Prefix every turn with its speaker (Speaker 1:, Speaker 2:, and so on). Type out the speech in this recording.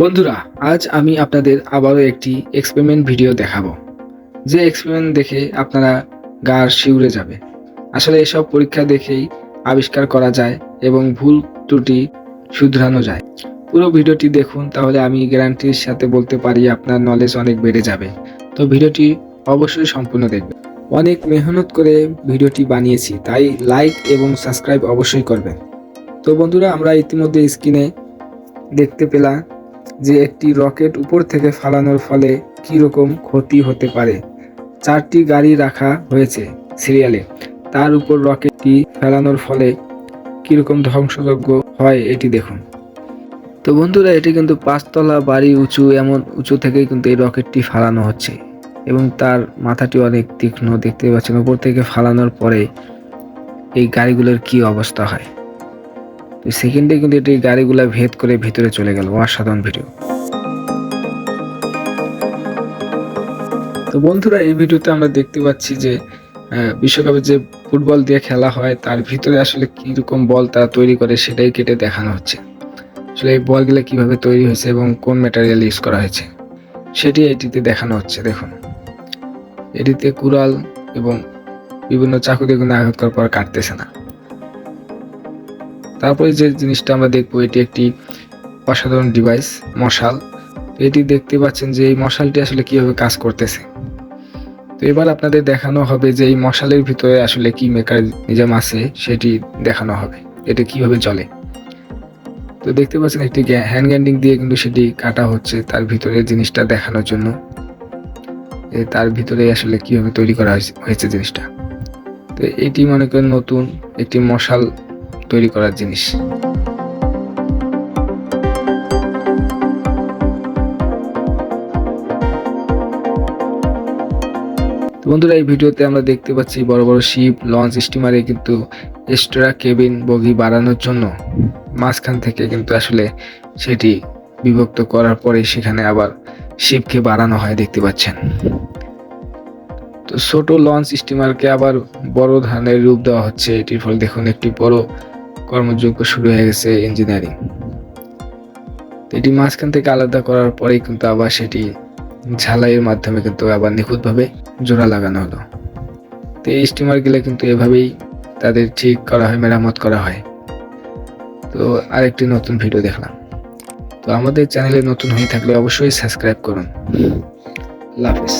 Speaker 1: বন্ধুরা, আজ আমি আপনাদের আবারও একটি এক্সপেরিমেন্ট ভিডিও দেখাবো। যে এক্সপেরিমেন্ট দেখে আপনারা গার শিউরে যাবে। আসলে এসব পরীক্ষা দেখেই আবিষ্কার করা যায় এবং ভুল ত্রুটি শুধরানো যায়। পুরো ভিডিওটি দেখুন, তাহলে আমি গ্যারান্টির সাথে বলতে পারি আপনার নলেজ অনেক বেড়ে যাবে। তো ভিডিওটি অবশ্যই সম্পূর্ণ দেখবেন। অনেক মেহনত করে ভিডিওটি বানিয়েছি, তাই লাইক এবং সাবস্ক্রাইব অবশ্যই করবেন। তো বন্ধুরা, আমরা ইতিমধ্যে স্ক্রিনে দেখতে পেলাম যে একটি রকেট উপর থেকে ফালানোর ফলে কী রকম ক্ষতি হতে পারে। চারটি গাড়ি রাখা হয়েছে সিরিয়ালে। তার উপর রকেটটি ফেলানোর ফলে কীরকম ধ্বংসযজ্ঞ হয় এটি দেখুন। তো বন্ধুরা, এটি কিন্তু পাঁচতলা বাড়ি উঁচু, এমন উঁচু থেকেই কিন্তু এই রকেটটি ফালানো হচ্ছে এবং তার মাথাটি অনেক তীক্ষ্ণ দেখতে পাচ্ছেন। উপর থেকে ফালানোর পরে এই গাড়িগুলোর কি অবস্থা হয়? সেকেন্ডে কিন্তু এটি গাড়িগুলা ভেদ করে ভিতরে চলে গেল। অসাধারণ ভিডিও তো বন্ধুরা, এই ভিডিওতে আমরা দেখতে পাচ্ছি যে বিশ্বকাপে যে ফুটবল দিয়ে খেলা হয়, তার ভিতরে আসলে কি রকম বল তারা তৈরি করে সেটাই কেটে দেখানো হচ্ছে। আসলে এই বলগুলো কীভাবে তৈরি হয়েছে এবং কোন ম্যাটেরিয়াল ইউজ করা হয়েছে, সেটি এটিতে দেখানো হচ্ছে, দেখুন। এটিতে কুড়াল এবং বিভিন্ন চাকু দিয়ে কিন্তু আঘাত করার পর কাটতেছে না। তারপরে যে জিনিসটা আমরা দেখব, এটি একটি অসাধারণ ডিভাইস মশাল। এটি দেখতে পাচ্ছেন যে এই মশালটি আসলে কীভাবে কাজ করতেছে। তো এবার আপনাদের দেখানো হবে যে এই মশালের ভিতরে আসলে কি মেকানিজম আছে, সেটি দেখানো হবে। এটা কীভাবে চলে। তো দেখতে পাচ্ছেন একটি হ্যান্ড গ্যান্ডিং দিয়ে কিন্তু সেটি কাটা হচ্ছে তার ভিতরে জিনিসটা দেখানোর জন্য। তার ভিতরে আসলে কীভাবে তৈরি করা হয়েছে জিনিসটা। তো এটি মনে করেন নতুন একটি মশাল তৈরি করার জিনিস। বন্ধুরা, এই ভিডিওতে আমরা দেখতে পাচ্ছি বড় বড় শিপ লঞ্চ স্টিমারে কিন্তু এক্সট্রা কেবিন বগি বাড়ানোর জন্য মাঝখান থেকে কিন্তু আসলে সেটি বিভক্ত করার পরে সেখানে আবার শিপকে বাড়ানো হয়, দেখতে পাচ্ছেন। তো ছোট লঞ্চ স্টিমারকে আবার বড় ধরনের রূপ দেওয়া হচ্ছে। এটির ফলে দেখুন একটি বড় কর্মযোগ্য শুরু হয়ে গেছে ইঞ্জিনিয়ারিং এটি মাঝখান থেকে আলাদা করার পরেই কিন্তু আবার সেটি ঝালাইয়ের মাধ্যমে কিন্তু আবার নিখুঁতভাবে জোড়া লাগানো হলো। তো এই স্টিমারগুলো কিন্তু এভাবেই তাদের ঠিক করা হয়, মেরামত করা হয়। তো আরেকটি নতুন ভিডিও দেখলাম। তো আমাদের চ্যানেলে নতুন হয়ে থাকলে অবশ্যই সাবস্ক্রাইব করুন। হাফিজ।